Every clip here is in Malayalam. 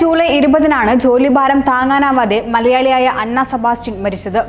ജൂലൈ ഇരുപതിനാണ് ജോലിഭാരം താങ്ങാനാവാതെ മലയാളിയായ അന്ന സെബാസ്റ്റ്യൻ മരിച്ചത്.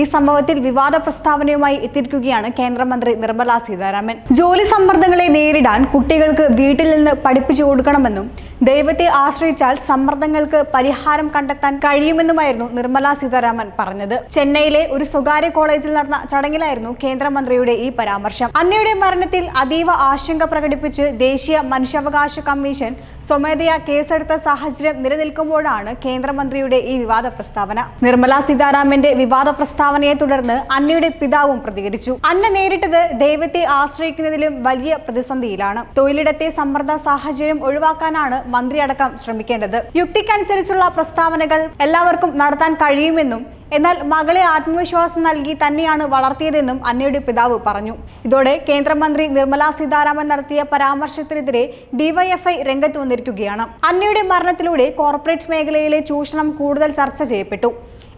ഈ സംഭവത്തിൽ വിവാദ പ്രസ്താവനയുമായി എത്തിയിരിക്കുകയാണ് കേന്ദ്രമന്ത്രി നിർമ്മല സീതാരാമൻ. ജോലി സമ്മർദ്ദങ്ങളെ നേരിടാൻ കുട്ടികൾക്ക് വീട്ടിൽ നിന്ന് പഠിപ്പിച്ചു കൊടുക്കണമെന്നും ദൈവത്തെ ആശ്രയിച്ചാൽ സമ്മർദ്ദങ്ങൾക്ക് പരിഹാരം കണ്ടെത്താൻ കഴിയുമെന്നുമായിരുന്നു നിർമ്മല സീതാരാമൻ പറഞ്ഞത്. ചെന്നൈയിലെ ഒരു സ്വകാര്യ കോളേജിൽ നടന്ന ചടങ്ങിലായിരുന്നു കേന്ദ്രമന്ത്രിയുടെ ഈ പരാമർശം. അന്നയുടെ മരണത്തിൽ അതീവ ആശങ്ക പ്രകടിപ്പിച്ച് ദേശീയ മനുഷ്യാവകാശ കമ്മീഷൻ സ്വമേധയാ കേസെടുത്ത സാഹചര്യം നിലനിൽക്കുമ്പോഴാണ് കേന്ദ്രമന്ത്രിയുടെ ഈ വിവാദ പ്രസ്താവന. നിർമ്മല സീതാരാമന്റെ വിവാദ പ്രസ്താവനയെ തുടർന്ന് അന്നയുടെ പിതാവും പ്രതികരിച്ചു. അന്ന നേരിട്ടത് ദൈവത്തെ ആശ്രയിക്കുന്നതിലും വലിയ പ്രതിസന്ധിയിലാണ്. തൊഴിലിടത്തെ സമ്മർദ്ദ സാഹചര്യം ഒഴിവാക്കാനാണ് മന്ത്രി അടക്കം ശ്രമിക്കേണ്ടത്. യുക്തിക്കനുസരിച്ചുള്ള പ്രസ്താവനകൾ എല്ലാവർക്കും നടത്താൻ കഴിയുമെന്നും എന്നാൽ മകളെ ആത്മവിശ്വാസം നൽകി തന്നെയാണ് വളർത്തിയതെന്നും അന്നയുടെ പിതാവ് പറഞ്ഞു. ഇതോടെ കേന്ദ്രമന്ത്രി നിർമ്മലാ സീതാരാമൻ നടത്തിയ പരാമർശത്തിനെതിരെ ഡിവൈഎഫ്ഐ രംഗത്ത് വന്നിരിക്കുകയാണ്. അന്നയുടെ മരണത്തിലൂടെ കോർപ്പറേറ്റ് മേഖലയിലെ ചൂഷണം കൂടുതൽ ചർച്ച ചെയ്യപ്പെട്ടു.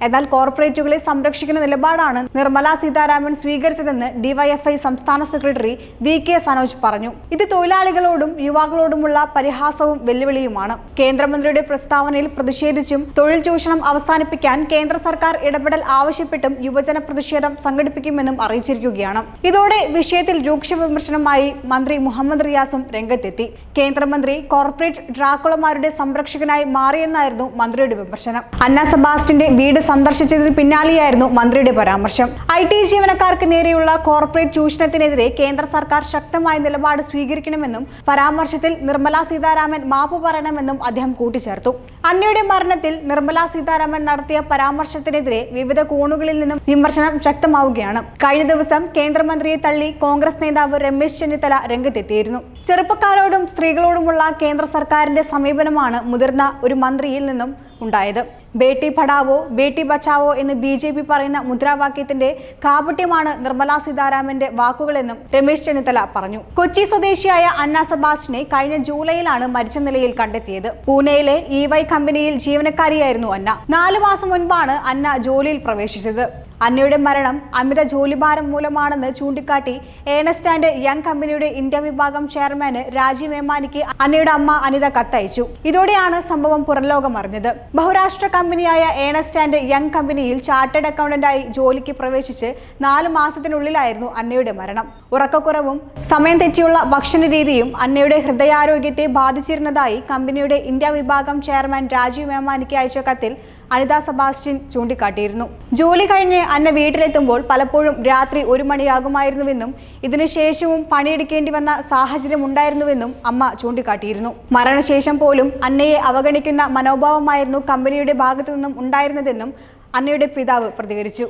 എന്നാൽ കോർപ്പറേറ്റുകളെ സംരക്ഷിക്കുന്ന നിലപാടാണ് നിർമ്മലാ സീതാരാമൻ സ്വീകരിച്ചതെന്ന് ഡിവൈഎഫ്ഐ സംസ്ഥാന സെക്രട്ടറി വി കെ സനോജ് പറഞ്ഞു. ഇത് തൊഴിലാളികളോടും യുവാക്കളോടുമുള്ള പരിഹാസവും വെല്ലുവിളിയുമാണ്. കേന്ദ്രമന്ത്രിയുടെ പ്രസ്താവനയിൽ പ്രതിഷേധിച്ചും തൊഴിൽ ചൂഷണം അവസാനിപ്പിക്കാൻ കേന്ദ്ര സർക്കാർ ഇടപെടൽ ആവശ്യപ്പെട്ടും യുവജന പ്രതിഷേധം സംഘടിപ്പിക്കുമെന്നും അറിയിച്ചിരിക്കുകയാണ്. ഇതോടെ വിഷയത്തിൽ രൂക്ഷ വിമർശനമായി മന്ത്രി മുഹമ്മദ് റിയാസും രംഗത്തെത്തി. കേന്ദ്രമന്ത്രി കോർപ്പറേറ്റ് ഡ്രാക്കുളമാരുടെ സംരക്ഷകനായി മാറിയെന്നായിരുന്നു മന്ത്രിയുടെ വിമർശനം. അന്ന സെബാസ്റ്റിന്റെ വീട് സന്ദർശിച്ചതിന് പിന്നാലെയായിരുന്നു മന്ത്രിയുടെ പരാമർശം. ഐ ടി ജീവനക്കാർക്ക് നേരെയുള്ള കോർപ്പറേറ്റ് ചൂഷണത്തിനെതിരെ കേന്ദ്ര സർക്കാർ ശക്തമായ നിലപാട് സ്വീകരിക്കണമെന്നും പരാമർശത്തിൽ നിർമ്മലാ സീതാരാമൻ മാപ്പ് പറയണമെന്നും അദ്ദേഹം കൂട്ടിച്ചേർത്തു. അന്നയുടെ മരണത്തിൽ നിർമ്മലാ സീതാരാമൻ നടത്തിയ പരാമർശത്തിനെതിരെ വിവിധ കോണുകളിൽ നിന്നും വിമർശനം ശക്തമാവുകയാണ്. കഴിഞ്ഞ ദിവസം കേന്ദ്രമന്ത്രിയെ തള്ളി കോൺഗ്രസ് നേതാവ് രമേശ് ചെന്നിത്തല രംഗത്തെത്തിയിരുന്നു. ചെറുപ്പക്കാരോടും സ്ത്രീകളോടുമുള്ള കേന്ദ്ര സർക്കാരിന്റെ സമീപനമാണ് മുതിർന്ന ഒരു മന്ത്രിയിൽ നിന്നും ഉണ്ടായത്. ബേട്ടി പഠാവോ ബേട്ടി ബച്ചാവോ എന്ന് ബി ജെ പി പറയുന്ന മുദ്രാവാക്യത്തിന്റെ കാപട്യമാണ് നിർമ്മലാ സീതാരാമന്റെ വാക്കുകളെന്നും രമേശ് ചെന്നിത്തല പറഞ്ഞു. കൊച്ചി സ്വദേശിയായ അന്ന സബാസ്റ്റിനെ കഴിഞ്ഞ ജൂലൈയിലാണ് മരിച്ച നിലയിൽ കണ്ടെത്തിയത്. പൂനെയിലെ ഇ വൈ കമ്പനിയിൽ ജീവനക്കാരിയായിരുന്നു അന്ന. നാലു മാസം മുൻപാണ് അന്ന ജോലിയിൽ പ്രവേശിച്ചത്. അന്നയുടെ മരണം അമിത ജോലിഭാരം മൂലമാണെന്ന് ചൂണ്ടിക്കാട്ടി ഏണസ്റ്റ് ആൻഡ് യങ് കമ്പനിയുടെ ഇന്ത്യ വിഭാഗം ചെയർമാന് രാജീവ് മേമാനിക്ക് അന്നയുടെ അമ്മ അനിത കത്തയച്ചു. ഇതോടെയാണ് സംഭവം പുറംലോകം അറിഞ്ഞത് ബഹുരാഷ്ട്ര കമ്പനിയായ ഏണസ്റ്റ് ആൻഡ് യങ് കമ്പനിയിൽ ചാർട്ടേഡ് അക്കൗണ്ടന്റായി ജോലിക്ക് പ്രവേശിച്ച് നാല് മാസത്തിനുള്ളിലായിരുന്നു അന്നയുടെ മരണം. ഉറക്കക്കുറവും സമയം തെറ്റിയുള്ള ഭക്ഷണ രീതിയും അന്നയുടെ ഹൃദയാരോഗ്യത്തെ ബാധിച്ചിരുന്നതായി കമ്പനിയുടെ ഇന്ത്യ വിഭാഗം ചെയർമാൻ രാജീവ് മേമാനിക്ക് അയച്ച കത്തിൽ അനിത സെബാസ്റ്റ്യൻ ചൂണ്ടിക്കാട്ടിയിരുന്നു. ജോലി കഴിഞ്ഞ് അന്ന വീട്ടിലെത്തുമ്പോൾ പലപ്പോഴും രാത്രി ഒരു മണിയാകുമായിരുന്നുവെന്നും ഇതിനുശേഷവും പണിയെടുക്കേണ്ടി വന്ന സാഹചര്യം ഉണ്ടായിരുന്നുവെന്നും അമ്മ ചൂണ്ടിക്കാട്ടിയിരുന്നു. മരണശേഷം പോലും അന്നയെ അവഗണിക്കുന്ന മനോഭാവമായിരുന്നു കമ്പനിയുടെ ഭാഗത്തു നിന്നും ഉണ്ടായിരുന്നതെന്നും അന്നയുടെ പിതാവ് പ്രതികരിച്ചു.